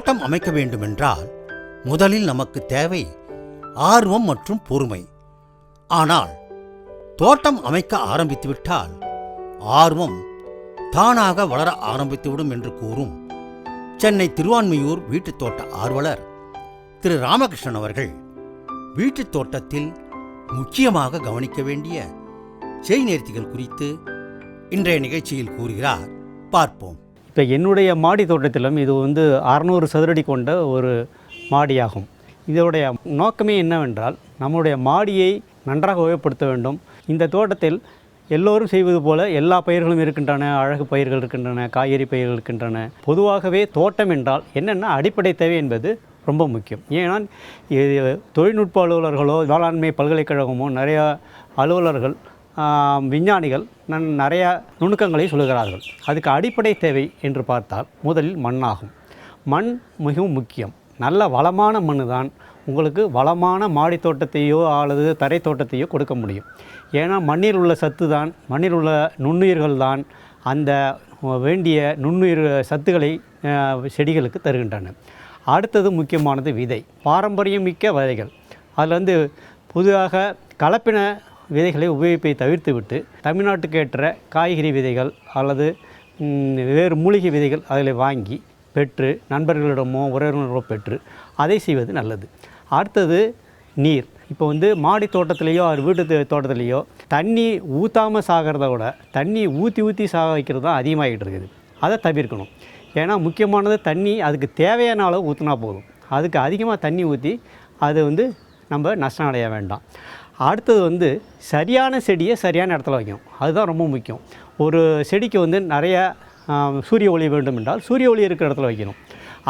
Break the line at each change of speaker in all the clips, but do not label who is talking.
தோட்டம் அமைக்க வேண்டுமென்றால் முதலில் நமக்கு தேவை ஆர்வம் மற்றும் பொறுமை. ஆனால் தோட்டம் அமைக்க ஆரம்பித்துவிட்டால் ஆர்வம் தானாக வளர ஆரம்பித்துவிடும் என்று கூறும் சென்னை திருவான்மையூர் வீட்டுத் தோட்ட ஆர்வலர் திரு ராமகிருஷ்ணன் அவர்கள் வீட்டுத் தோட்டத்தில் முக்கியமாக கவனிக்க வேண்டிய செய்நேர்த்திகள் குறித்து இன்றைய நிகழ்ச்சியில் கூறுகிறார். பார்ப்போம்.
இப்போ என்னுடைய மாடி தோட்டத்திலும் இது வந்து அறநூறு சதுரடி கொண்ட ஒரு மாடியாகும். இதோடைய நோக்கமே என்னவென்றால் நம்முடைய மாடியை நன்றாக உபயோகப்படுத்த வேண்டும். இந்த தோட்டத்தில் எல்லோரும் செய்வது போல எல்லா பயிர்களும் இருக்கின்றன அழகு பயிர்கள் இருக்கின்றன காய்கறி பயிர்கள் இருக்கின்றன. பொதுவாகவே தோட்டம் என்றால் என்னென்ன அடிப்படை தேவை என்பது ரொம்ப முக்கியம். ஏன்னா இது தொழில்நுட்ப அலுவலர்களோ வேளாண்மை பல்கலைக்கழகமோ நிறையா அலுவலர்கள் விஞ்ஞானிகள் நன் நிறைய நுணுக்கங்களை சொல்லுகிறார்கள். அதுக்கு அடிப்படை தேவை என்று பார்த்தால் முதலில் மண்ணாகும். மண் மிகவும் முக்கியம். நல்ல வளமான மண் தான் உங்களுக்கு வளமான மாடி தோட்டத்தையோ அல்லது தரை தோட்டத்தையோ கொடுக்க முடியும். ஏன்னா மண்ணில் உள்ள சத்து தான் மண்ணில் உள்ள நுண்ணுயிர்கள் தான் அந்த வேண்டிய நுண்ணுயிர் சத்துக்களை செடிகளுக்கு தருகின்றன. அடுத்தது முக்கியமானது விதை. பாரம்பரியம் மிக்க விதைகள். அதில் வந்து புதிதாக கலப்பின விதைகளை உபயோகிப்பை தவிர்த்துவிட்டு தமிழ்நாட்டுக்கு ஏற்ற காய்கறி விதைகள் அல்லது வேறு மூலிகை விதைகள் அதில் வாங்கி பெற்று நண்பர்களிடமோ உறவினர்களோ பெற்று அதை செய்வது நல்லது. அடுத்தது நீர். இப்போ வந்து மாடி தோட்டத்துலேயோ அது வீட்டு தோட்டத்துலேயோ தண்ணி ஊற்றாமல் சாகிறத விட தண்ணி ஊற்றி ஊற்றி சாக வைக்கிறது தான் அதிகமாகிட்டு இருக்குது. அதை தவிர்க்கணும். ஏன்னா முக்கியமானது தண்ணி அதுக்கு தேவையான அளவு ஊற்றினா போதும். அதுக்கு அதிகமாக தண்ணி ஊற்றி அது வந்து நம்ம நஷ்டம் அடைய வேண்டாம். அடுத்தது வந்து சரியான செடியை சரியான இடத்துல வைக்கும் அதுதான் ரொம்ப முக்கியம். ஒரு செடிக்கு வந்து நிறைய சூரிய ஒளி வேண்டும் என்றால் சூரிய ஒளி இருக்கிற இடத்துல வைக்கணும்.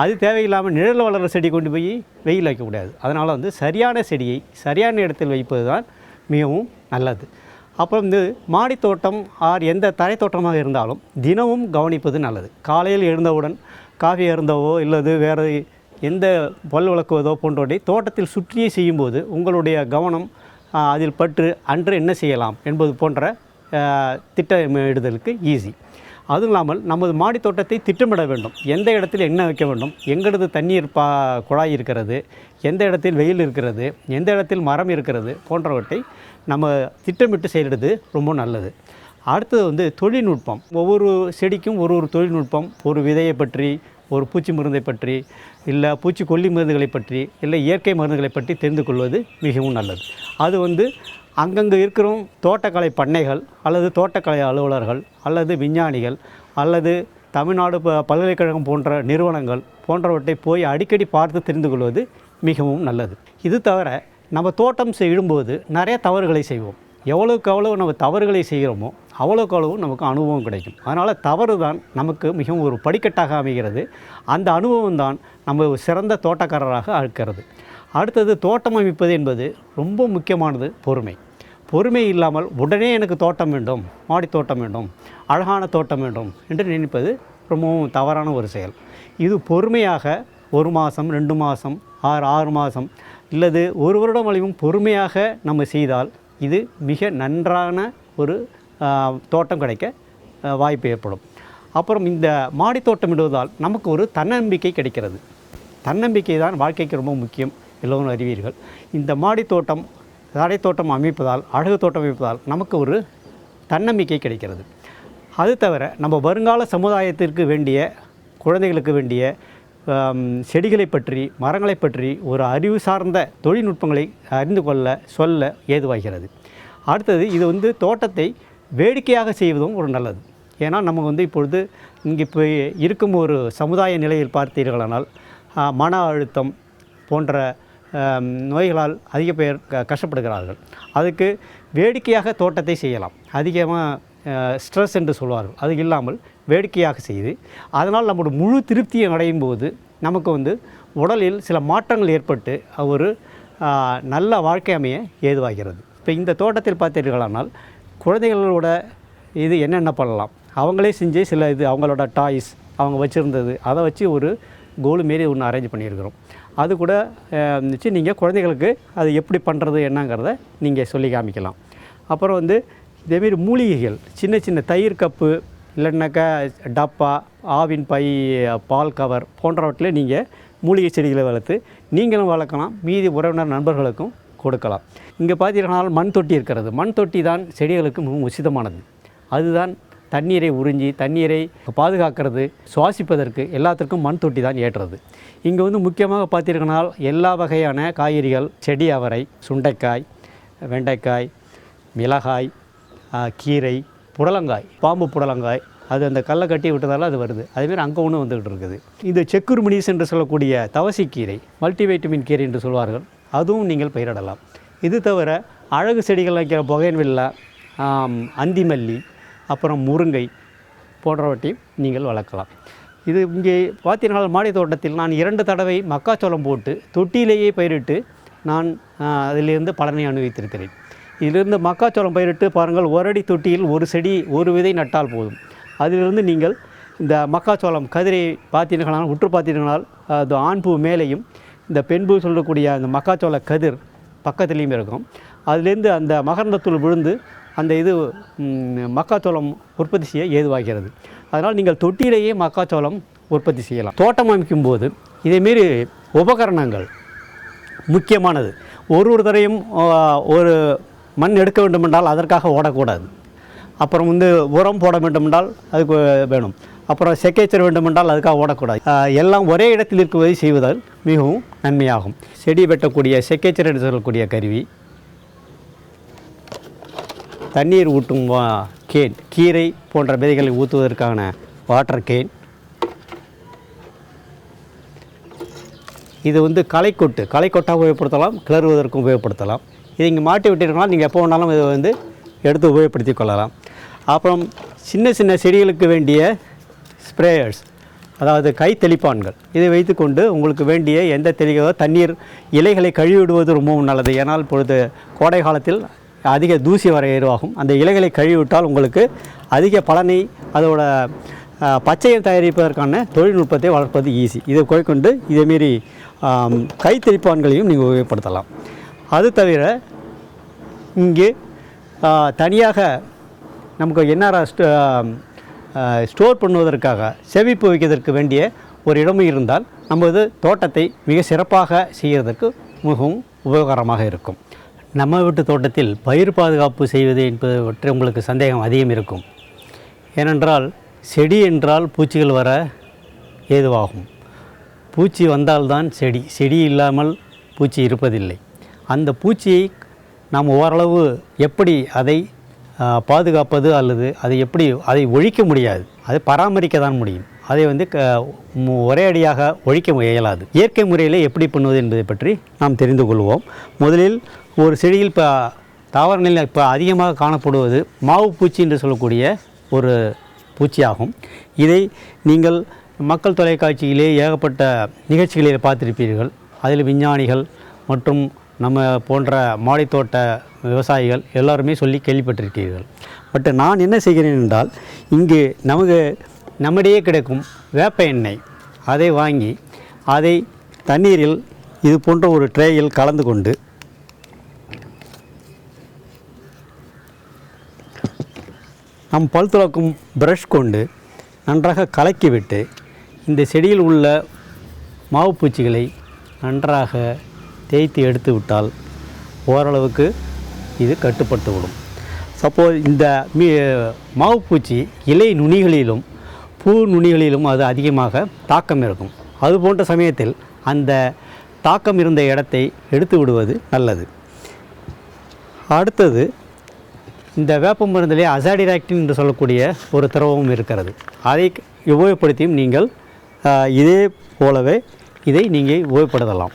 அது தேவையில்லாமல் நிழல் வளர்கிற செடி கொண்டு போய் வெயில் வைக்கக்கூடாது அதனால் வந்து சரியான செடியை சரியான இடத்தில் வைப்பது தான் மிகவும் நல்லது. அப்புறம் வந்து மாடித்தோட்டம் ஆர் எந்த தரை தோட்டமாக இருந்தாலும் தினமும் கவனிப்பது நல்லது. காலையில் எழுந்தவுடன் காஃபி அருந்தவோ இல்லது வேறு எந்த பல் விளக்குவதோ போன்றவற்றை தோட்டத்தில் சுற்றியே செய்யும்போது உங்களுடைய கவனம் அதில் பற்று அன்று என்ன செய்யலாம் என்பது போன்ற திட்டமிடுதலுக்கு ஈஸி அதுவும் இல்லாமல் நமது மாடி தோட்டத்தை திட்டமிட வேண்டும். எந்த இடத்தில் என்ன வைக்க வேண்டும்? எங்கிருந்து தண்ணீர் பா குழாய் இருக்கிறது? எந்த இடத்தில் வெயில் இருக்கிறது? எந்த இடத்தில் மரம் இருக்கிறது? போன்றவற்றை நம்ம திட்டமிட்டு செய்கிறது ரொம்ப நல்லது. அடுத்தது வந்து தொழில்நுட்பம். ஒவ்வொரு செடிக்கும் ஒரு ஒரு தொழில்நுட்பம். ஒரு விதையை பற்றி ஒரு பூச்சி மருந்தை பற்றி இல்லை பூச்சிக்கொல்லி மருந்துகளை பற்றி இல்லை இயற்கை மருந்துகளை பற்றி தெரிந்து கொள்வது மிகவும் நல்லது. அது வந்து அங்கங்கே இருக்கிற தோட்டக்கலை பண்ணைகள் அல்லது தோட்டக்கலை அலுவலர்கள் அல்லது விஞ்ஞானிகள் அல்லது தமிழ்நாடு ப- பல்கலைக்கழகம் போன்ற நிறுவனங்கள் போன்றவற்றை போய் அடிக்கடி பார்த்து தெரிந்து கொள்வது மிகவும் நல்லது. இது தவிர நம்ம தோட்டம் செய்யும்போது நிறைய தவறுகளை செய்வோம். எவ்வளவுக்கு எவ்வளோ நம்ம தவறுகளை செய்கிறோமோ அவ்வளோக்கு அவ்வளவு நமக்கு அனுபவம் கிடைக்கும். அதனால் தவறு தான் நமக்கு மிகவும் ஒரு படிக்கட்டாக அமைகிறது. அந்த அனுபவம் தான் நம்ம சிறந்த தோட்டக்காரராக ஆக்கிறது அடுத்தது தோட்டம் அமைப்பது என்பது ரொம்ப முக்கியமானது பொறுமை. பொறுமை இல்லாமல் உடனே எனக்கு தோட்டம் வேண்டும் மாடி தோட்டம் வேண்டும் அழகான தோட்டம் வேண்டும் என்று நினைப்பது ரொம்பவும் தவறான ஒரு செயல். இது பொறுமையாக ஒரு மாதம் ரெண்டு மாதம் ஆறு ஆறு மாதம் இல்லது ஒரு வருடம் வரையும் பொறுமையாக நம்ம செய்தால் இது மிக நன்றான ஒரு தோட்டம் கிடைக்க வாய்ப்பு ஏற்படும். அப்புறம் இந்த மாடி தோட்டமிடுவதால் நமக்கு ஒரு தன்னம்பிக்கை கிடைக்கிறது. தன்னம்பிக்கை தான் வாழ்க்கைக்கு ரொம்ப முக்கியம். எல்லோரும் அறிவீர்கள். இந்த மாடி தோட்டம் தடை தோட்டம் அமைப்பதால் அழகு தோட்டம் அமைப்பதால் நமக்கு ஒரு தன்னம்பிக்கை கிடைக்கிறது. அது தவிர நம்ம வருங்கால சமுதாயத்திற்கு வேண்டிய குழந்தைகளுக்கு வேண்டிய செடிகளை பற்றி மரங்களை பற்றி ஒரு அறிவு சார்ந்த தொழில்நுட்பங்களை அறிந்து கொள்ள சொல்ல ஏதுவாகிறது. அடுத்தது இது வந்து தோட்டத்தை வேடிக்கையாக செய்வதும் ஒரு நல்லது. ஏன்னா நமக்கு வந்து இப்பொழுது இங்கே இப்போ இருக்கும் ஒரு சமுதாய நிலையில் பார்த்தீர்களானால் மன அழுத்தம் போன்ற நோய்களால் அதிக பேர் க கஷ்டப்படுகிறார்கள். அதுக்கு வேடிக்கையாக தோட்டத்தை செய்யலாம். அதிகமாக ஸ்ட்ரெஸ் என்று சொல்வார்கள். அது இல்லாமல் வேடிக்கையாக செய்து அதனால் நம்முடைய முழு திருப்தியை அடையும் போது நமக்கு வந்து உடலில் சில மாற்றங்கள் ஏற்பட்டு ஒரு நல்ல வாழ்க்கை அமைய ஏதுவாகிறது. இப்போ இந்த தோட்டத்தில் பார்த்தீர்களானால் குழந்தைகளோட இது என்னென்ன பண்ணலாம்? அவங்களே செஞ்சு சில இது அவங்களோட டாய்ஸ் அவங்க வச்சுருந்தது அதை வச்சு ஒரு கோல் மாரி ஒன்று அரேஞ்ச் பண்ணியிருக்கிறோம். அது கூட வச்சு நீங்கள் குழந்தைகளுக்கு அது எப்படி பண்ணுறது என்னங்கிறத நீங்கள் சொல்லி காமிக்கலாம். அப்புறம் வந்து இதேமாரி மூலிகைகள் சின்ன சின்ன தயிர் கப்பு இல்லைன்னாக்கா டப்பா ஆவின் பை பால் கவர் போன்றவற்றில் நீங்கள் மூலிகை செடிகளை வளர்த்து நீங்களும் வளர்க்கலாம். மீதி உறவினர் நண்பர்களுக்கும் கொடுக்கலாம். இங்கே பார்த்தீங்கன்னா மண் தொட்டி இருக்கிறது. மண் தொட்டி தான் செடிகளுக்கு மிகவும் உசிதமானது. அதுதான் தண்ணீரை உறிஞ்சி தண்ணீரை பாதுகாக்கிறது சுவாசிப்பதற்கு எல்லாத்திற்கும் மண் தொட்டி தான் ஏற்றது. இங்கே வந்து முக்கியமாக பார்த்திருக்கனால் எல்லா வகையான காய்கறிகள் செடி அவரை சுண்டைக்காய் வெண்டைக்காய் மிளகாய் கீரை புடலங்காய் பாம்பு புடலங்காய் அது அந்த கல்லை கட்டி விட்டதால் அது வருது. அதேமாதிரி அங்கே ஒன்று வந்துகிட்டு இருக்குது. இந்த செக்குருமினிஸ் என்று சொல்லக்கூடிய தவசிக்கீரை மல்டிவைட்டமின் கீரை என்று சொல்வார்கள். அதுவும் நீங்கள் பயிரிடலாம். இது தவிர அழகு செடிகள் வைக்கிற புகையன்வில்லா அந்திமல்லி அப்புறம் முருங்கை போன்றவற்றையும் நீங்கள் வளர்க்கலாம். இது இங்கே பார்த்தீர்கள் மாடி தோட்டத்தில் நான் இரண்டு தடவை மக்காச்சோளம் போட்டு தொட்டியிலேயே பயிரிட்டு நான் அதிலிருந்து பலனை அனுபவித்திருக்கிறேன். இதிலிருந்து மக்காச்சோளம் பயிரிட்டு பாருங்கள் ஒரு அடி தொட்டியில் ஒரு செடி ஒரு விதை நட்டால் போதும். அதிலிருந்து நீங்கள் இந்த மக்காச்சோளம் கதிரை பார்த்தீர்களால் உற்று பார்த்தீர்களால் அது ஆண்பூ மேலேயும் இந்த பெண்பு சொல்லக்கூடிய அந்த மக்காச்சோள கதிர் பக்கத்துலேயும் இருக்கும். அதுலேருந்து அந்த மகரந்தத்தூள் விழுந்து அந்த இது மக்காச்சோளம் உற்பத்தி செய்ய ஏதுவாகிறது. அதனால் நீங்கள் தொட்டியிலேயே மக்காச்சோளம் உற்பத்தி செய்யலாம். தோட்டம் அமைக்கும் போது இதேமாரி உபகரணங்கள் முக்கியமானது. ஒரு ஒரு தரையும் ஒரு மண் எடுக்க வேண்டுமென்றால் அதற்காக ஓடக்கூடாது. அப்புறம் வந்து உரம் போட வேண்டுமென்றால் அதுக்கு வேணும். அப்புறம் செக்கேச்சர் வேண்டுமென்றால் அதுக்காக ஓடக்கூடாது. எல்லாம் ஒரே இடத்தில் இருக்குவதை செய்வதால் மிகவும் நன்மையாகும். செடி வெட்டக்கூடிய செக்கேச்சர் என்று சொல்லக்கூடிய கருவி. தண்ணீர் ஊட்டும் வா- கேன் கீரை போன்ற விதைகளை ஊற்றுவதற்கான வாட்டர் கேன். இது வந்து களைக்கொட்டு களைக்கொட்டாக உபயோகப்படுத்தலாம் கிளறுவதற்கும் உபயோகப்படுத்தலாம். இது இங்கே மாட்டி விட்டீங்கன்னா நீங்கள் எப்போ வேணாலும் இதை வந்து எடுத்து உபயோகப்படுத்தி கொள்ளலாம். அப்புறம் சின்ன சின்ன செடிகளுக்கு வேண்டிய ஸ்ப்ரேயர்ஸ் அதாவது கை தெளிப்பான்கள். இதை வைத்துக்கொண்டு உங்களுக்கு வேண்டிய எந்த தெளிவோ தண்ணீர் இலைகளை கழுவிடுவது ரொம்பவும் நல்லது. ஏன்னால் பொழுது கோடை காலத்தில் அதிக தூசி வர ஏதுவாகும் அந்த இலைகளை கழுவிவிட்டால் உங்களுக்கு அதிக பலனை அதோட பச்சையை தயாரிப்பதற்கான தொழில்நுட்பத்தை வளர்ப்பது ஈஸி இதை கொண்டு இதேமாரி கை தெளிப்பான்களையும் நீங்கள் உபயோகப்படுத்தலாம். அது தவிர இங்கே தனியாக நமக்கு என்ஆர்ஆர் ஸ்டோர் பண்ணுவதற்காக செவிப்பு வைக்கிறதற்கு வேண்டிய ஒரு இடமும் இருந்தால் நமது தோட்டத்தை மிக சிறப்பாக செய்கிறதற்கு மிகவும் உபயோகரமாக இருக்கும். நம்ம வீட்டு தோட்டத்தில் பயிர் பாதுகாப்பு செய்வது என்பது பற்றி உங்களுக்கு சந்தேகம் அதிகம் இருக்கும். ஏனென்றால் செடி என்றால் பூச்சிகள் வர ஏதுவாகும். பூச்சி வந்தால்தான் செடி செடி இல்லாமல் பூச்சி இருப்பதில்லை. அந்த பூச்சியை நாம் ஓரளவு எப்படி அதை பாதுகாப்பது அல்லது அதை எப்படி அதை ஒழிக்க முடியாது. அதை பராமரிக்க தான் முடியும். அதை வந்து க ஒரே அடியாக ஒழிக்க இயலாது. இயற்கை முறையில் எப்படி பண்ணுவது என்பதை பற்றி நாம் தெரிந்து கொள்வோம். முதலில் ஒரு செடியில் இப்போ தாவர நிலையில் இப்போ அதிகமாக காணப்படுவது மாவு பூச்சி என்று சொல்லக்கூடிய ஒரு பூச்சியாகும். இதை நீங்கள் மக்கள் தொலைக்காட்சியிலே ஏகப்பட்ட நிகழ்ச்சிகளில் பார்த்திருப்பீர்கள். அதில் விஞ்ஞானிகள் மற்றும் நம்ம போன்ற மாடித்தோட்ட விவசாயிகள் எல்லாருமே சொல்லி கேள்விப்பட்டிருக்கிறீர்கள் பட் நான் என்ன செய்கிறேன் என்றால் இங்கு நமக்கு நம்மிடையே கிடைக்கும் வேப்ப எண்ணெய் அதை வாங்கி அதை தண்ணீரில் இது போன்ற ஒரு ட்ரேயில் கலந்து கொண்டு நம் பல் துளக்கும் ப்ரஷ் கொண்டு நன்றாக கலக்கிவிட்டு இந்த செடியில் உள்ள மாவு பூச்சிகளை நன்றாக தேய்த்து எடுத்து விட்டால் ஓரளவுக்கு இது கட்டுப்பட்டுவிடும் சப்போஸ் இந்த மீ மாவுப்பூச்சி இலை நுனிகளிலும் பூ நுனிகளிலும் அது அதிகமாக தாக்கம் இருக்கும். அது போன்ற சமயத்தில் அந்த தாக்கம் இருந்த இடத்தை எடுத்து விடுவது நல்லது. அடுத்தது இந்த வேப்ப மருந்திலே அசாடிராக்டின் என்று சொல்லக்கூடிய ஒரு திரவமும் இருக்கிறது. அதை உபயோகப்படுத்தியும் நீங்கள் இதே போலவே இதை நீங்கள் உபயோகப்படுத்தலாம்.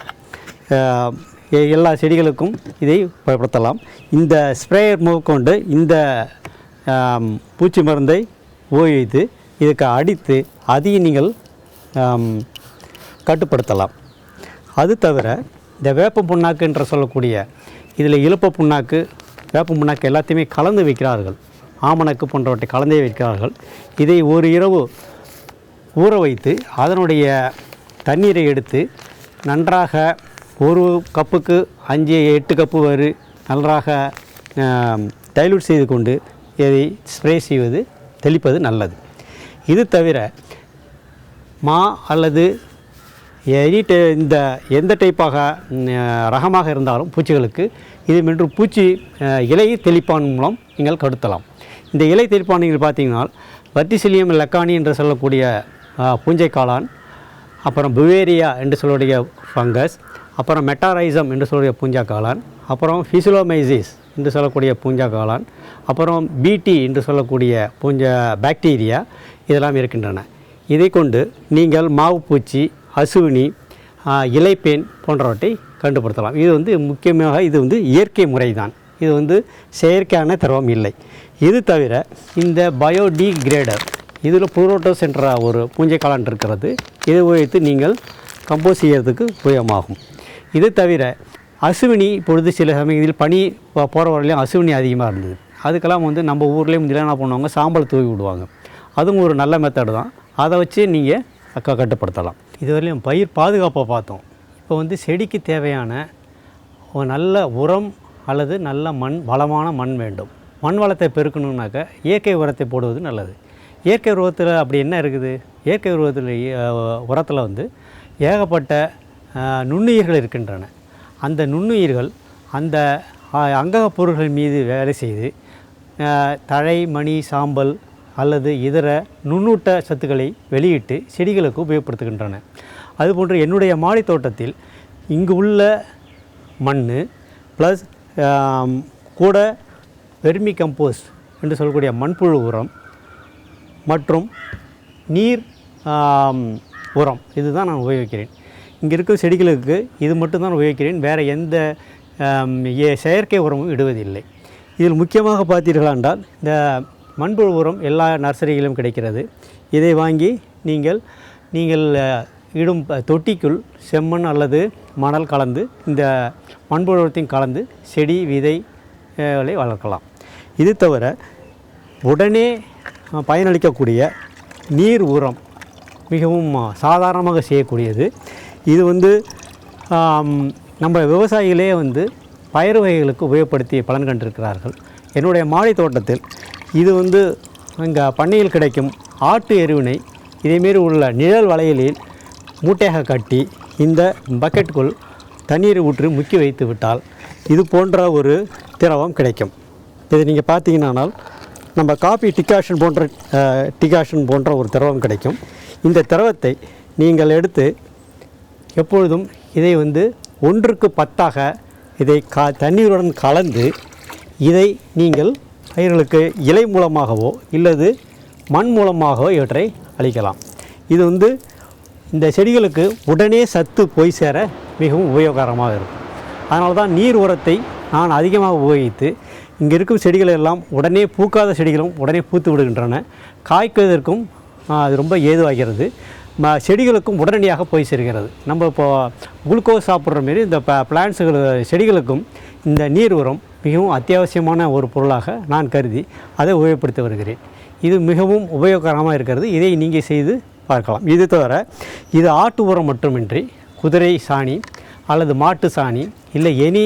எல்லா செடிகளுக்கும் இதை பயன்படுத்தலாம். இந்த ஸ்ப்ரேயர் முதற்கொண்டு இந்த பூச்சி மருந்தை ஓய்வித்து இதுக்கு அடித்து அதையும் நீங்கள் கட்டுப்படுத்தலாம். அது தவிர இந்த வேப்ப புண்ணாக்கு என்று சொல்லக்கூடிய இதில் இழுப்ப புண்ணாக்கு வேப்ப புண்ணாக்கு எல்லாத்தையுமே கலந்து வைக்கிறார்கள். ஆமணக்கு போன்றவற்றை கலந்தே வைக்கிறார்கள். இதை ஒரு இரவு ஊற வைத்து அதனுடைய தண்ணீரை எடுத்து நன்றாக ஒரு கப்புக்கு அஞ்சு எட்டு கப்பு வரை நன்றாக டைலூட் செய்து கொண்டு இதை ஸ்ப்ரே செய்வது தெளிப்பது நல்லது. இது தவிர மா அல்லது எனி டை இந்த எந்த டைப்பாக ரகமாக இருந்தாலும் பூச்சிகளுக்கு இது மென்று பூச்சி இலை தெளிப்பான் மூலம் நீங்கள் கடுத்தலாம் இந்த இலை தெளிப்பான் நீங்கள் பார்த்தீங்கன்னா வர்டிசிலியம் லக்கானி என்று சொல்லக்கூடிய பூஞ்சை காளான் அப்புறம் புவேரியா என்று சொல்லக்கூடிய ஃபங்கஸ் அப்புறம் மெட்டாரைசம் என்று சொல்லக்கூடிய பூஞ்சா காளான் அப்புறம் ஃபிசிலோமைசிஸ் என்று சொல்லக்கூடிய பூஞ்சா காளான் அப்புறம் பிடி என்று சொல்லக்கூடிய பூஞ்சா பாக்டீரியா இதெல்லாம் இருக்கின்றன. இதை கொண்டு நீங்கள் மாவு பூச்சி அசுவினி இலைப்பேன் போன்றவற்றை கண்டுபிடித்தலாம். இது வந்து முக்கியமாக இது வந்து இயற்கை முறை தான் இது வந்து செயற்கையான திரவம் இல்லை. இது தவிர இந்த பயோடிகிரேடர் இதில் புரோட்டோஸ் என்ற ஒரு பூஞ்சை காளான் இருக்கிறது. இதை உபயோகித்து நீங்கள் கம்போஸ் செய்யறதுக்கு உபயோகமாகும். இது தவிர அசுவினி பொழுது சில சமயத்தில் பனி போகிறவர்களையும் போகிற வரையிலும் அசுவினி அதிகமாக இருந்தது. அதுக்கெல்லாம் வந்து நம்ம ஊர்லேயும் முந்திலாம் என்ன பண்ணுவாங்க? சாம்பல் தூவி விடுவாங்க. அதுவும் ஒரு நல்ல மெத்தடு தான். அதை வச்சு நீங்கள் அக்கா கட்டுப்படுத்தலாம். இதுவரையிலும் பயிர் பாதுகாப்பை பார்த்தோம். இப்போ வந்து செடிக்கு தேவையான ஒரு நல்ல உரம் அல்லது நல்ல மண் வளமான மண் வேண்டும். மண் வளத்தை பெருக்கணுன்னாக்க இயற்கை உரத்தை போடுவது நல்லது. இயற்கை உரத்தில் அப்படி என்ன இருக்குது? இயற்கை உருவத்தில் உரத்தில் வந்து ஏகப்பட்ட நுண்ணுயிர்கள் இருக்கின்றன. அந்த நுண்ணுயிர்கள் அந்த அங்கக பொருள்கள் மீது வேலை செய்து தழை மணி சாம்பல் அல்லது இதர நுண்ணூட்ட சத்துக்களை வெளியிட்டு செடிகளுக்கு உபயோகப்படுத்துகின்றன. அதுபோன்று என்னுடைய மாடி தோட்டத்தில் இங்கு உள்ள மண் ப்ளஸ் கூட வெர்மி கம்போஸ் என்று சொல்லக்கூடிய மண்புழு உரம் மற்றும் நீர் உரம். இதுதான் நான் உபயோகிக்கிறேன். இங்கே இருக்கிற செடிகளுக்கு இது மட்டும்தான் உபயோகிக்கிறேன். வேறு எந்த செயற்கை உரமும் இடுவதில்லை. இதில் முக்கியமாக பார்த்தீர்களாண்டால் இந்த மண்புழு உரம் எல்லா நர்சரிகளிலும் கிடைக்கிறது. இதை வாங்கி நீங்கள் நீங்கள் இடும் ப- தொட்டிக்குள் செம்மண் அல்லது மணல் கலந்து இந்த மண்புழு உரத்தையும் கலந்து செடி விதை வளர்க்கலாம். இது தவிர உடனே பயனளிக்கக்கூடிய நீர் உரம் மிகவும் சாதாரணமாக செய்யக்கூடியது. இது வந்து நம்ம விவசாயிகளே வந்து பயிர் வகைகளுக்கு உபயோகப்படுத்தி பலன் கண்டிருக்கிறார்கள். என்னுடைய மாடி தோட்டத்தில் இது வந்து இங்கே பண்ணையில் கிடைக்கும் ஆட்டு எருவினை இதேமாரி உள்ள நிழல் வளையலில் மூட்டையாக கட்டி இந்த பக்கெட்டுக்குள் தண்ணீர் ஊற்றி முக்கி வைத்து விட்டால் இது போன்ற ஒரு திரவம் கிடைக்கும். இது நீங்கள் பார்த்தீங்கன்னானால் நம்ம காபி டிகாஷன் போன்ற டிகாஷன் போன்ற ஒரு திரவம் கிடைக்கும். இந்த திரவத்தை நீங்கள் எடுத்து எப்பொழுதும் இதை வந்து ஒன்றுக்கு பத்தாக இதை கா தண்ணீருடன் கலந்து இதை நீங்கள் பயிர்களுக்கு இலை மூலமாகவோ இல்லது மண் மூலமாகவோ இவற்றை அளிக்கலாம் இது வந்து இந்த செடிகளுக்கு உடனே சத்து போய் சேர மிகவும் உபயோகரமாக இருக்கும். அதனால தான் நீர் உரத்தை நான் அதிகமாக உபயோகித்து இங்கே இருக்கும் செடிகள் எல்லாம் உடனே பூக்காத செடிகளும் உடனே பூத்து விடுகின்றன. காய்க்குவதற்கும் அது ரொம்ப ஏதுவாகிறது. ம செடிகளுக்கும் உடனடியாக போய் சேர்கிறது. நம்ம இப்போது குளுக்கோஸ் சாப்பிட்ற மாரி இந்த ப பிளான்ஸுகள் செடிகளுக்கும் இந்த நீர் உரம் மிகவும் அத்தியாவசியமான ஒரு பொருளாக நான் கருதி அதை உபயோகப்படுத்தி வருகிறேன். இது மிகவும் உபயோகரமாக இருக்கிறது. இதை நீங்கள் செய்து பார்க்கலாம். இது தவிர இது ஆட்டு உரம் மட்டுமின்றி குதிரை சாணி அல்லது மாட்டு சாணி இல்லை எனி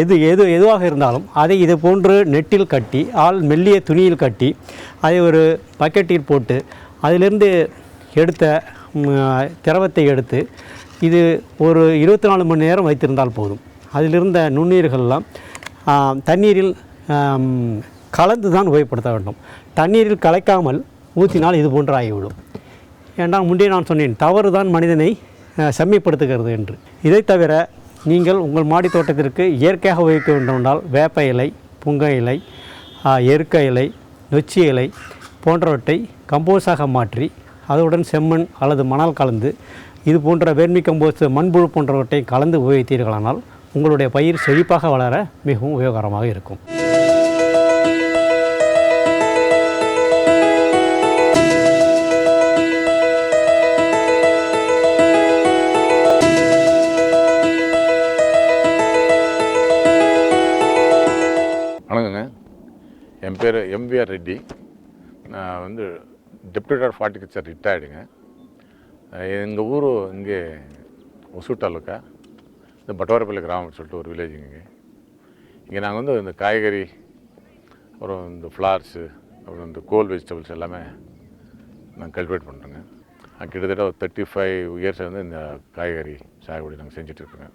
எது எது எதுவாக இருந்தாலும் அதை இது போன்று நெட்டில் கட்டி ஆள் மெல்லிய துணியில் கட்டி அதை ஒரு பக்கெட்டில் போட்டு அதிலிருந்து எடுத்த திரவத்தை எடுத்து இது ஒரு இருபத்தி நாலு மணி நேரம் வைத்திருந்தால் போதும். அதிலிருந்த நுண்ணுயிர்கள்லாம் தண்ணீரில் கலந்து தான் உபயோகப்படுத்த வேண்டும். தண்ணீரில் கலக்காமல் ஊற்றினால் இது போன்று ஆகிவிடும். ஏன்றால் முன்னே நான் சொன்னேன் தவறு தான் மனிதனை செம்மைப்படுத்துகிறது என்று. இதை தவிர நீங்கள் உங்கள் மாடி தோட்டத்திற்கு இயற்கையாக உபயோகிக்க வேண்டுமென்றால் வேப்ப இலை புங்க இலை எருக்க இலை நொச்சி இலை போன்றவற்றை கம்போஸாக மாற்றி அதனுடன் செம்மண் அல்லது மணல் கலந்து இது போன்ற வெர்மி கம்போஸ்ட் மண்புழு போன்றவற்றை கலந்து உபயோகித்தீர்களானால் உங்களுடைய பயிர் செழிப்பாக வளர மிகவும் உபயோகரமாக இருக்கும்.
வணக்கங்க. என் பேர் எம்விஆர் ரெட்டி. நான் வந்து டெப்யூட்டி ஆஃப் ஹார்டிகல்ச்சர் ரிட்டையர்டுங்க எங்கள் ஊர் இங்கே ஒசூர் தாலுக்கா. இந்த பட்டோரப்பள்ளி கிராமம்னு சொல்லிட்டு ஒரு வில்லேஜ் இங்கே இங்கே நாங்கள் வந்து இந்த காய்கறி அப்புறம் இந்த ஃப்ளார்ஸு அப்புறம் இந்த கோல் வெஜிடபிள்ஸ் எல்லாமே நாங்கள் கல்டிவேட் பண்ணுறோங்க கிட்டத்தட்ட ஒரு தேர்ட்டி ஃபைவ் இயர்ஸ் வந்து இந்த காய்கறி சாகுபடி நாங்கள் செஞ்சிட்ருக்கோங்க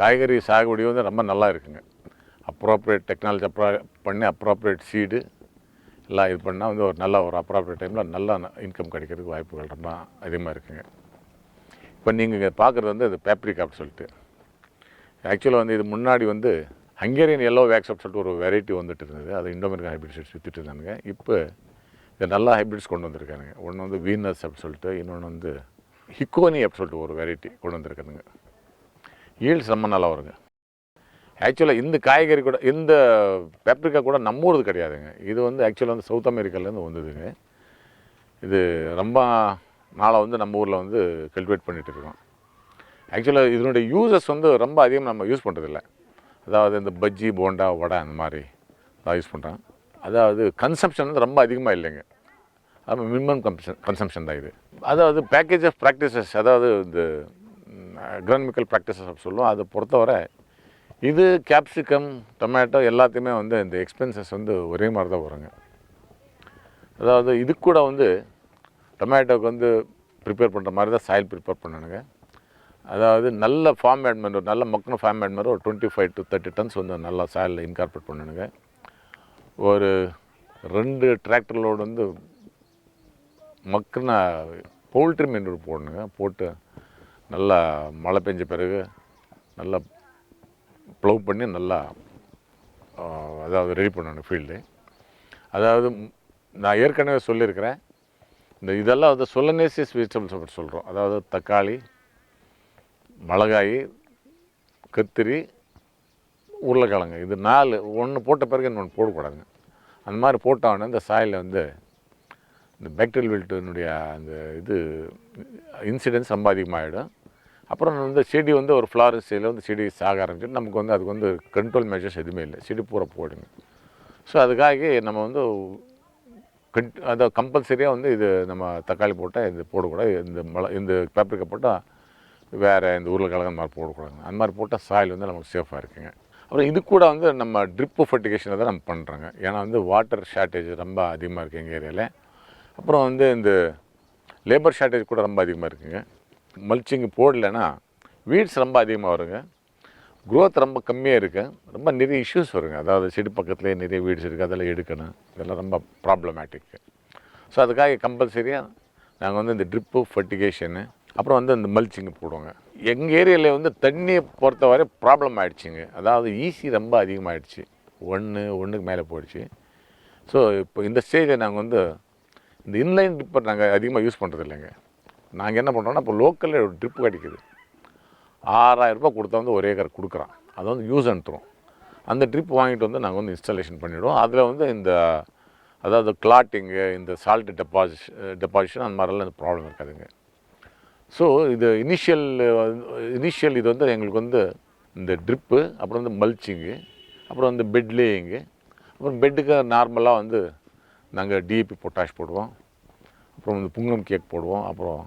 காய்கறி சாகுபடி வந்து ரொம்ப நல்லா இருக்குங்க. அப்ராப்ரேட் டெக்னாலஜி அப்ரா பண்ணி அப்ராப்ரேட் சீடு எல்லாம் இது பண்ணால் வந்து ஒரு நல்ல ஒரு அப்ராப்ரியேட் டைமில் நல்ல இன்கம் கிடைக்கிறதுக்கு வாய்ப்புகள் ரொம்ப அதிகமாக இருக்குங்க. இப்போ நீங்கள் இங்கே பார்க்குறது வந்து இது பேப்ரிகாப் சொல்லிட்டு. ஆக்சுவலாக வந்து இது முன்னாடி வந்து ஹங்கேரியன் எல்லோ வேக்ஸ் சொல்லிட்டு ஒரு வெரைட்டி வந்துட்டு இருந்தது. அது இண்டோமெரிக்கன் ஹைபிரிட்ஸ் விற்றுட்டு இருந்தானுங்க. இப்போ இது நல்லா ஹைபிரிட்ஸ் கொண்டு வந்திருக்கானுங்க. ஒன்று வந்து வீனஸ் அப்படின்னு சொல்லிட்டு இன்னொன்று வந்து ஹிக்கோனி அப் சொல்லிட்டு ஒரு வெரைட்டி கொண்டு வந்திருக்கானுங்க. ஈல்ட்ஸ் ரொம்ப நல்லா வருங்க. ஆக்சுவலாக இந்த காய்கறி கூட இந்த பேப்ரிக்கா கூட நம்ம ஊரது கிடையாதுங்க. இது வந்து ஆக்சுவலாக வந்து சவுத் அமெரிக்காலேருந்து வந்ததுங்க. இது ரொம்ப நாளாக வந்து நம்ம ஊரில் வந்து கல்டிவேட் பண்ணிகிட்டு இருக்கோம். ஆக்சுவலாக இதனுடைய யூசஸ் வந்து ரொம்ப அதிகமாக நம்ம யூஸ் பண்ணுறதில்ல அதாவது இந்த பஜ்ஜி போண்டா வடை அந்த மாதிரி தான் யூஸ் பண்ணுறோம் அதாவது கன்சம்ஷன் வந்து ரொம்ப அதிகமாக இல்லைங்க. அது மினிமம் கன்சம் கன்சம்ஷன் தான் இது. அதாவது பேக்கேஜ் ஆஃப் ப்ராக்டிசஸ் அதாவது இந்த அக்ரானமிக்கல் ப்ராக்டிசஸ் அப்படி சொல்லுவோம். அதை பொறுத்தவரை இது கேப்சிகம் டொமேட்டோ எல்லாத்தையுமே வந்து இந்த எக்ஸ்பென்சஸ் வந்து ஒரே மாதிரி தான் வருங்க அதாவது இது கூட வந்து டொமேட்டோக்கு வந்து ப்ரிப்பேர் பண்ணுற மாதிரி தான் சாயில் ப்ரிப்பேர் பண்ணணுங்க அதாவது நல்ல ஃபார்ம் மேட் நல்ல மக்கின ஃபார்ம் மேட் ஒரு twenty five to thirty tons வந்து நல்லா சாயலில் இன்கார்பரேட் பண்ணணுங்க ஒரு ரெண்டு டிராக்டர் லோடு வந்து மக்கின பவுல்ட்ரி மெனூர் போடணுங்க போட்டு நல்லா மழை பெஞ்ச பிறகு நல்லா ப்ளவ் பண்ணி நல்லா அதாவது ரெடி பண்ணணும் ஃபீல்டு அதாவது நான் ஏற்கனவே சொல்லியிருக்கிறேன். இந்த இதெல்லாம் வந்து சொலனேசியஸ் வெஜிடபிள்ஸ் அப்படி சொல்கிறோம் அதாவது தக்காளி மிளகாய் கத்திரி உருளைக்கிழங்கு. இது நாலு ஒன்று போட்ட பிறகு இன்னொன்று போடக்கூடாதுங்க. அந்த மாதிரி போட்டோன்னே இந்த சாயில் வந்து இந்த பேக்டீரியல் வில்ட்டினுடைய அந்த இது இன்சிடென்ஸ் ரொம்ப அதிகமாகிடும் அப்புறம் வந்து செடி வந்து ஒரு ஃப்ளாரஸ் ஸ்டேஜில் வந்து செடி சாக ஆரம்பிச்சிட்டு நமக்கு வந்து அதுக்கு வந்து கண்ட்ரோல் மெஷர்ஸ் எதுவுமே இல்லை. செடி பூரா போடுங்க. ஸோ அதுக்காக நம்ம வந்து கண்ட் அதை கம்பல்சரியாக வந்து இது நம்ம தக்காளி போட்டால் இது போடக்கூடாது. இந்த மழை இந்த பேப்பரிக்கா போட்டால் வேறு இந்த உருளைக்கிழங்கு அந்த மாதிரி போடக்கூடாது அந்த மாதிரி போட்டால் சாயில் வந்து நமக்கு சேஃபாக இருக்குங்க. அப்புறம் இது கூட வந்து நம்ம ட்ரிப்பு ஃபர்டிகேஷனை தான் நம்ம பண்ணுறோங்க ஏன்னா வந்து வாட்டர் ஷார்ட்டேஜ் ரொம்ப அதிகமாக இருக்குது எங்கள் ஏரியாவில் அப்புறம் வந்து இந்த லேபர் ஷார்ட்டேஜ் கூட ரொம்ப அதிகமாக இருக்குங்க. மல்ச்சிங் போடலைன்னா வீட்ஸ் ரொம்ப அதிகமாக வருங்க. க்ரோத் ரொம்ப கம்மியாக இருக்குது ரொம்ப நிறைய இஷ்யூஸ் வருங்க. அதாவது செடி பக்கத்துலேயே நிறைய வீட்ஸ் இருக்குது அதெல்லாம் எடுக்கணும். இதெல்லாம் ரொம்ப ப்ராப்ளமேட்டிக்கு ஸோ அதுக்காக கம்பல்சரியாக நாங்கள் வந்து இந்த ட்ரிப்பு ஃபர்டிகேஷனு அப்புறம் வந்து இந்த மல்ச்சிங் போடுவோங்க. எங்கள் ஏரியாவில் வந்து தண்ணியை பொறுத்தவரை ப்ராப்ளம் ஆகிடுச்சிங்க அதாவது ஈஸி ரொம்ப அதிகமாகிடுச்சு ஒன்று ஒன்றுக்கு மேலே போயிடுச்சு. ஸோ இப்போ இந்த ஸ்டேஜில் நாங்கள் வந்து இந்த இன்லைன் ட்ரிப்பர் நாங்கள் அதிகமாக யூஸ் பண்ணுறது இல்லைங்க நாங்கள் என்ன பண்ணுறோன்னா இப்போ லோக்கலில் ஒரு ட்ரிப்பு கிடைக்குது. ஆறாயிரம் ரூபாய் கொடுத்தா வந்து ஒரே ஏக்கர் கொடுக்குறான். அது வந்து யூஸ் அண்ட் த்ரோ அந்த ட்ரிப் வாங்கிட்டு வந்து நாங்கள் வந்து இன்ஸ்டாலேஷன் பண்ணிவிடுவோம் அதில் வந்து இந்த அதாவது கிளாட்டிங்கு இந்த சால்ட் டெபாசிஷ் டெபாசிஷன் அந்த மாதிரிலாம் இந்த ப்ராப்ளம் இருக்காதுங்க. ஸோ இது இனிஷியல் இனிஷியல் இது வந்து எங்களுக்கு வந்து இந்த ட்ரிப்பு அப்புறம் வந்து மல்ச்சிங்கு அப்புறம் வந்து பெட் லேயிங்கு அப்புறம் பெட்டுக்கு நார்மலாக வந்து நாங்கள் டிஏபி பொட்டாஷ் போடுவோம். அப்புறம் வந்து புங்கம் கேக் போடுவோம். அப்புறம்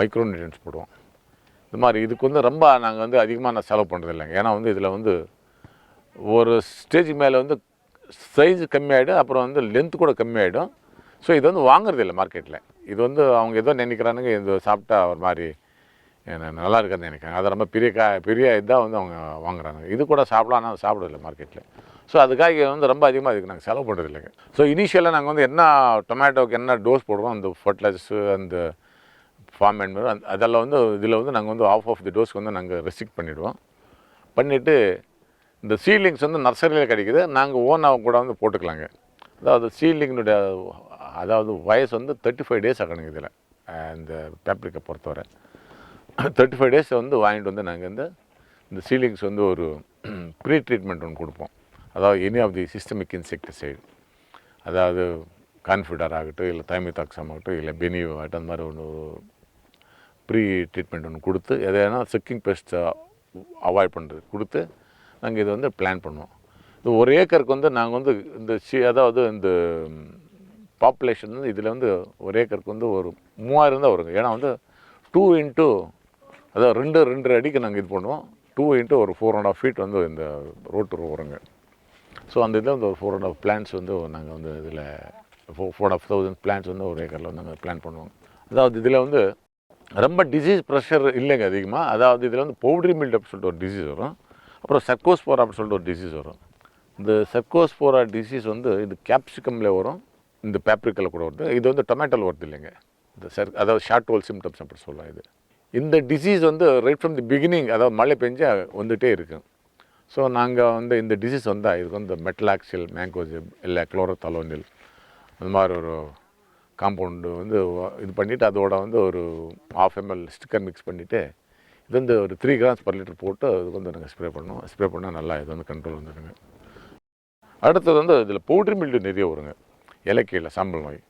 மைக்ரோ நியூட்ரியன்ஸ் போடுவோம். இந்த மாதிரி இதுக்கு வந்து ரொம்ப நாங்கள் வந்து அதிகமாக நான் செலவு பண்ணுறது இல்லைங்க ஏன்னா வந்து இதில் வந்து ஒரு ஸ்டேஜ் மேலே வந்து சைஸ் கம்மியாகிடும் அப்புறம் வந்து லென்த்து கூட கம்மியாகிடும் ஸோ இது வந்து வாங்குறது இல்லை மார்க்கெட்டில் இது வந்து அவங்க ஏதோ நினைக்கிறானுங்க இது சாப்பிட்டா ஒரு மாதிரி எனக்கு நல்லா இருக்காதுன்னு நினைக்கிறாங்க அது ரொம்ப பெரிய கா பெரிய இதாக வந்து அவங்க வாங்குறாங்க. இது கூட சாப்பிடலாம் ஆனால் சாப்பிடல மார்க்கெட்டில் ஸோ அதுக்காக வந்து ரொம்ப அதிகமாக இதுக்கு நாங்கள் செலவு பண்ணுறது இல்லைங்க ஸோ இனிஷியலாக நாங்கள் வந்து என்ன டொமேட்டோக்கு என்ன டோஸ் போடுறோம் அந்த ஃபர்டிலைசர்ஸு அந்த ஃபார்ம் அண்ட் அந்த அதெல்லாம் வந்து இதில் வந்து நாங்கள் வந்து ஆஃப் ஆஃப் தி டோஸ்க்கு வந்து நாங்கள் ரெஸ்ட்ரிக்ட் பண்ணிவிடுவோம் பண்ணிவிட்டு இந்த சீலிங்ஸ் வந்து நர்சரியில் கிடைக்குது. நாங்கள் ஓனாக கூட வந்து போட்டுக்கலாங்க. அதாவது சீலிங்கினுடைய அதாவது வயசு வந்து தேர்ட்டி ஃபைவ் டேஸ் ஆகணுங்க இதில். இந்த பேப்ரிக்கை பொறுத்தவரை. தேர்ட்டி ஃபைவ் டேஸ் வந்து வாங்கிட்டு வந்து நாங்கள் வந்து இந்த சீலிங்ஸ் வந்து ஒரு ப்ரீ ட்ரீட்மெண்ட் ஒன்று கொடுப்போம். அதாவது any of the systemic insecticide அதாவது கான்ஃபிடர் ஆகட்டும் இல்லை தைமிதாக்சம் ஆகட்டும் இல்லை பெனிவ் ஆகட்டும் அந்த மாதிரி ஒன்று ப்ரீ ட்ரீட்மெண்ட் ஒன்று கொடுத்து எதைனா செக்கிங் பெஸ்ட்டை அவாய்ட் பண்ணுறது கொடுத்து நாங்கள் இதை வந்து பிளான் பண்ணுவோம். இது ஒரு ஏக்கருக்கு வந்து நாங்கள் வந்து இந்த சி அதாவது இந்த பாப்புலேஷன் வந்து இதில் வந்து ஒரு ஏக்கருக்கு வந்து ஒரு மூவாயிரம் தான் வருங்க. ஏன்னா வந்து டூ இன்ட்டு அதாவது ரெண்டு ரெண்டு அடிக்கு நாங்கள் இது பண்ணுவோம். டூ இன்ட்டு ஒரு ஃபோர் அண்ட் ஆஃப் ஃபீட் வந்து இந்த ரோட்டு வருங்க. ஸோ அந்த இதில் வந்து ஒரு ஃபோர் அண்ட் ஆஃப் பிளான்ஸ் வந்து நாங்கள் வந்து இதில் four four half thousand plants வந்து ஒரு ஏக்கரில் வந்து நாங்கள் பிளான் பண்ணுவோம். அதாவது இதில் வந்து ரொம்ப டிசீஸ் ப்ரெஷர் இல்லைங்க அதிகமாக அதாவது இதில் வந்து பவுட்ரி மில்ட் அப்படின்னு சொல்லிட்டு ஒரு டிசீஸ் வரும். அப்புறம் செக்கோஸ்போரா அப்படின்னு சொல்லிட்டு ஒரு டிசீஸ் வரும். இந்த செக்கோஸ்போரா டிசீஸ் வந்து இது கேப்சிகமில் வரும் இந்த பேப்ரிக்கில் கூட வருது. இது வந்து டொமேட்டோவில் வருது இல்லைங்க. இந்த சர் அதாவது ஷார்ட் ஹோல் சிம்டம்ஸ் அப்படி சொல்லலாம் இது. இந்த டிசீஸ் வந்து ரைட் ஃப்ரம் தி பிகினிங் அதாவது மழை பெஞ்சால் வந்துகிட்டே இருக்கும் ஸோ நாங்கள் வந்து இந்த டிசீஸ் வந்தால் இதுக்கு வந்து மெட்டலாக்சில் மேங்கோசிப் இல்லை குளோரோதலோனில் அந்த மாதிரி ஒரு காம்பவுண்டு வந்து இது பண்ணிவிட்டு அதோட வந்து ஒரு ஆஃப் எம்எல் ஸ்டிக்கர் மிக்ஸ் பண்ணிவிட்டு இது வந்து ஒரு த்ரீ கிராம்ஸ் பர் லிட்டர் போட்டு அதுக்கு வந்து நாங்கள் ஸ்ப்ரே பண்ணோம். ஸ்ப்ரே பண்ணால் நல்லா இது வந்து கண்ட்ரோல் வந்துடுங்க அடுத்தது வந்து இதில் பவுட்ரி மில்டு நிறைய வருங்க. இலக்கையில் சாம்பல் நோய்.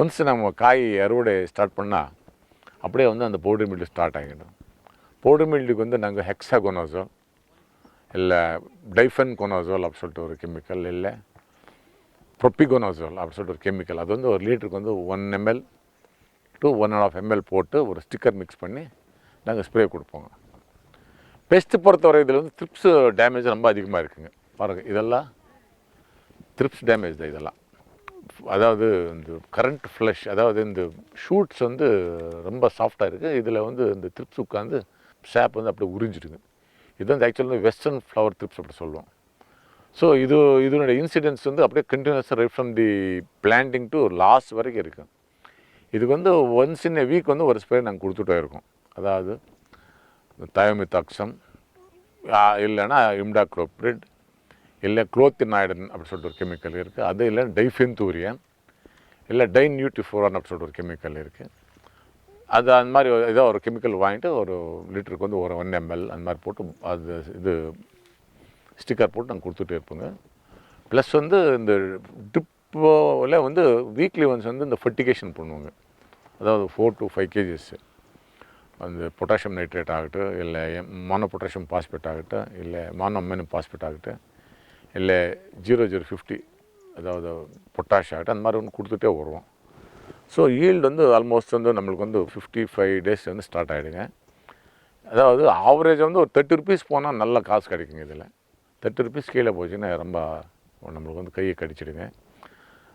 ஒன்ஸ் நம்ம காய் அறுவடை ஸ்டார்ட் பண்ணால் அப்படியே வந்து அந்த பவுடர் மில்டு ஸ்டார்ட் ஆகிடும். பவுடர் மில்டுக்கு வந்து நாங்கள் ஹெக்ஸாகோனோசோல் இல்லை டைஃபன் கொனோசோல் அப்படின்னு சொல்லிட்டு ஒரு கெமிக்கல் இல்லை ப்ரொப்பிகோனோசோல் அப்படின்னு சொல்லிட்டு ஒரு கெமிக்கல் அது வந்து ஒரு லிட்டருக்கு வந்து one ml to one and half ml போட்டு ஒரு ஸ்டிக்கர் மிக்ஸ் பண்ணி நாங்கள் ஸ்ப்ரே கொடுப்போங்க பெஸ்ட்டு பொறுத்தவரை இதில் வந்து த்ரிப்ஸ் டேமேஜ் ரொம்ப அதிகமாக இருக்குங்க. பாருங்கள் இதெல்லாம் த்ரிப்ஸ் டேமேஜ் தான் இதெல்லாம். அதாவது இந்த கரண்ட் ஃப்ளஷ் அதாவது இந்த ஷூட்ஸ் வந்து ரொம்ப சாஃப்டாக இருக்குது இதில் வந்து இந்த த்ரிப்ஸ் உட்காந்து ஷாப் வந்து அப்படியே உறிஞ்சிடுங்க இது வந்து ஆக்சுவலாக வெஸ்டர்ன் ஃப்ளவர் த்ரிப்ஸ் அப்படி சொல்லுவோம். ஸோ இது இதனுடைய இன்சிடென்ட்ஸ் வந்து அப்படியே கண்டினியூஸாக right from the planting to last வரைக்கும் இருக்கும் இதுக்கு வந்து ஒன்ஸ் இன் எ வீக் வந்து ஒரு ஸ்ப்ரே நாங்கள் கொடுத்துட்டே இருக்கோம். அதாவது தயோமித்தாக்சம் இல்லைன்னா இம்டாக்ளோப்ரிட் இல்லை குளோத்தினாய்டன் அப்படின்னு சொல்லிட்டு ஒரு கெமிக்கல் இருக்குது அது இல்லை டைஃபென்தூரியன் இல்லை டைன்யூட்டிஃபோரான் அப்படின்னு சொல்லிட்டு ஒரு கெமிக்கல் இருக்குது அது அந்த மாதிரி ஏதோ ஒரு கெமிக்கல் வாங்கிட்டு ஒரு லிட்டருக்கு வந்து ஒரு ஒன் எம்எல் அந்த மாதிரி போட்டு அது இது ஸ்டிக்கர் போட்டு நாங்கள் கொடுத்துட்டே இருப்போங்க. ப்ளஸ் வந்து இந்த ட்ரிப்போவில் வந்து வீக்லி ஒன்ஸ் வந்து இந்த ஃபர்டிகேஷன் பண்ணுவாங்க. அதாவது ஃபோர் டு ஃபைவ் கேஜிஸ் அந்த பொட்டாசியம் நைட்ரேட் ஆகட்டும் இல்லை மானோ பொட்டாசியம் பாஸ்பேட் ஆகட்டும் இல்லை மானோ அம்மனும் பாஸ்பேட் ஆகட்டும் இல்லை ஜீரோ ஜீரோ ஃபிஃப்டி அதாவது பொட்டாஷ் ஆகட்டும் அந்த மாதிரி ஒன்று கொடுத்துட்டே வருவோம். ஸோ ஈல்டு வந்து ஆல்மோஸ்ட் வந்து நம்மளுக்கு வந்து ஃபிஃப்டி ஃபைவ் டேஸ் வந்து ஸ்டார்ட் ஆகிடுங்க அதாவது ஆவரேஜ் வந்து ஒரு தேர்ட்டி ருபீஸ் போனால் நல்ல காசு கிடைக்குங்க இதில். தேர்ட்டி ருபீஸ் கீழே போச்சுன்னா ரொம்ப நம்மளுக்கு வந்து கையை கடிச்சிடுங்க.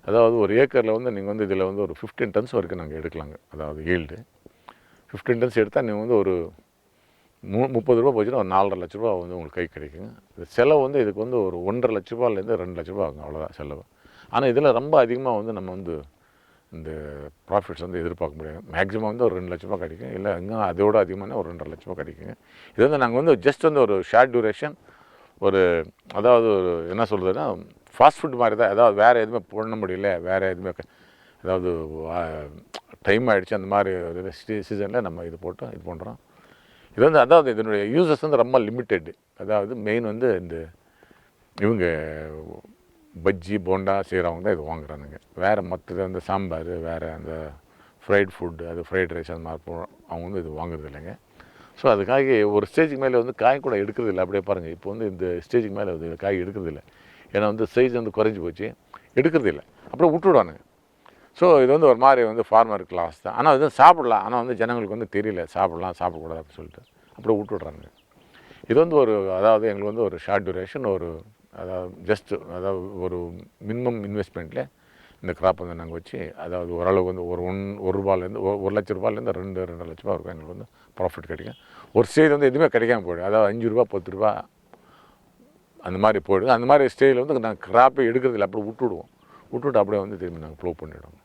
அதாவது ஒரு ஏக்கரில் வந்து நீங்கள் வந்து இதில் வந்து ஒரு ஃபிஃப்டீன் டன்ஸ் வரைக்கும் நாங்கள் எடுக்கலாங்க. அதாவது ஈல்டு ஃபிஃப்டீன் டன்ஸ் எடுத்தால் நீங்கள் வந்து ஒரு மு முப்பது ரூபா போச்சுன்னா ஒரு நாலரை லட்ச ரூபா வந்து உங்களுக்கு கை கிடைக்குங்க. இந்த செலவு வந்து இதுக்கு வந்து ஒரு ஒன்றரை லட்ச ரூபாலேருந்து ரெண்டு லட்ச ரூபா ஆகும் அவ்வளோதான் செலவு. ஆனால் இதில் ரொம்ப அதிகமாக வந்து நம்ம வந்து இந்த ப்ராஃபிட்ஸ் வந்து எதிர்பார்க்க முடியாது. மேக்ஸிமம் வந்து ஒரு ரெண்டு லட்ச ரூபா கிடைக்கும். இல்லை இன்னும் அதோட அதிகமான ஒரு ரெண்டரை லட்ச ரூபா கிடைக்குங்க. இது வந்து நாங்கள் வந்து ஜஸ்ட் வந்து ஒரு ஷார்ட் டியூரேஷன் ஒரு அதாவது ஒரு என்ன சொல்கிறதுன்னா ஃபாஸ்ட் ஃபுட் மாதிரி தான் அதாவது வேறு எதுவுமே பண்ண முடியல வேறு எதுவுமே க- அதாவது டைம் ஆகிடுச்சு அந்த மாதிரி சீசனில் நம்ம இது போட்டு இது பண்ணுறோம் இது வந்து அதாவது இதனுடைய யூசஸ் வந்து ரொம்ப லிமிட்டெட் அதாவது மெயின் வந்து இந்த இவங்க பஜ்ஜி போண்டா செய்கிறவங்க தான் இது வாங்குறானுங்க. வேறு மற்றது அந்த சாம்பார் வேறு அந்த ஃப்ரைட் ஃபுட் அது ஃப்ரைட் ரைஸ் அந்த மாதிரி போ- அவங்க வந்து இது வாங்குறது இல்லைங்க ஸோ அதுக்காகி ஒரு ஸ்டேஜுக்கு மேலே வந்து காய் கூட எடுக்கிறது இல்லை. அப்படியே பாருங்கள் இப்போ வந்து இந்த ஸ்டேஜுக்கு மேலே வந்து காய் எடுக்கிறது இல்லை. ஏன்னா வந்து சைஸ் வந்து குறைஞ்சி போச்சு. எடுக்கிறது இல்லை. அப்படியே விட்டுடுவானுங்க. ஸோ இது வந்து ஒரு மாதிரி வந்து ஃபார்மர் கிளாஸ் தான். ஆனால் இது சாப்பிடலாம். ஆனால் வந்து ஜனங்களுக்கு வந்து தெரியல. சாப்பிடலாம் சாப்பிடக்கூடாது அப்படின்னு சொல்லிட்டு. அப்படியே விட்டுடுறாங்க இது வந்து ஒரு அதாவது எங்களுக்கு வந்து ஒரு ஷார்ட் டியூரேஷன் ஒரு அதாவது ஜஸ்ட் அதாவது ஒரு மினிமம் இன்வெஸ்ட்மெண்ட்டில் இந்த கிராப் வந்து நாங்கள் வச்சு அதாவது ஓரளவுக்கு வந்து ஒரு ஒன் ஒரு ரூபாலேருந்து ஒரு ஒரு லட்ச ரூபாயிலேருந்து ரெண்டு ரெண்டு லட்ச ரூபா இருக்கும் எங்களுக்கு வந்து ப்ராஃபிட் கிடைக்கும். ஒரு ஸ்டேஜ் வந்து எதுவுமே கிடைக்காம போயிடும். அதாவது அஞ்சு ரூபா பத்து ரூபா அந்த மாதிரி போயிடுது. அந்த மாதிரி ஸ்டேஜில் வந்து நாங்கள் கிராப்பை எடுக்கிறதில்ல. அப்படியே விட்டுடுவோம். விட்டுவிட்டு அப்படியே வந்து திரும்பி நாங்கள் ப்ளோ பண்ணிவிடுவோம்